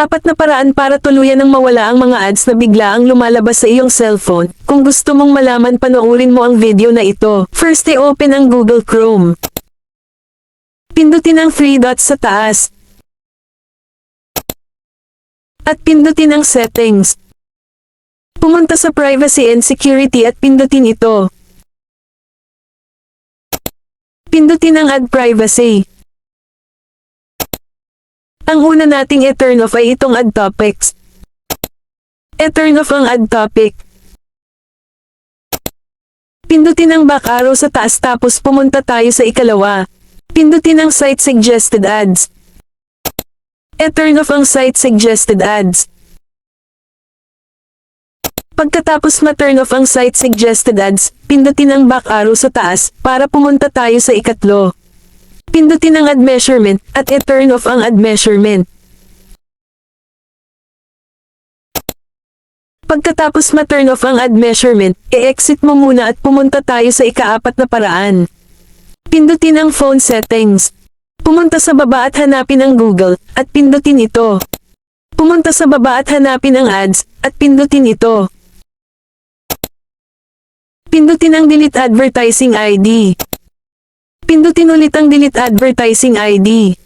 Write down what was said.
Apat na paraan para tuluyan ng mawala ang mga ads na bigla ang lumalabas sa iyong cellphone. Kung gusto mong malaman panoorin mo ang video na ito. First i-open ang Google Chrome. Pindutin ang three dots sa taas. At pindutin ang settings. Pumunta sa privacy and security at pindutin ito. Pindutin ang add privacy. Ang una nating i-turn off ay itong add topics. I-turn off ang add topic. Pindutin ang back arrow sa taas tapos pumunta tayo sa ikalawa. Pindutin ang site suggested ads. I-turn off ang site suggested ads. Pagkatapos ma-turn off ang site suggested ads, pindutin ang back arrow sa taas para pumunta tayo sa ikatlo. Pindutin ang add measurement at i-turn off ang add measurement. Pagkatapos ma-turn off ang add measurement, i-exit mo muna at pumunta tayo sa ikaapat na paraan. Pindutin ang phone settings. Pumunta sa baba at hanapin ang Google at pindutin ito. Pumunta sa baba at hanapin ang ads at pindutin ito. Pindutin ang delete advertising ID. Pindutin ulit ang delete advertising ID.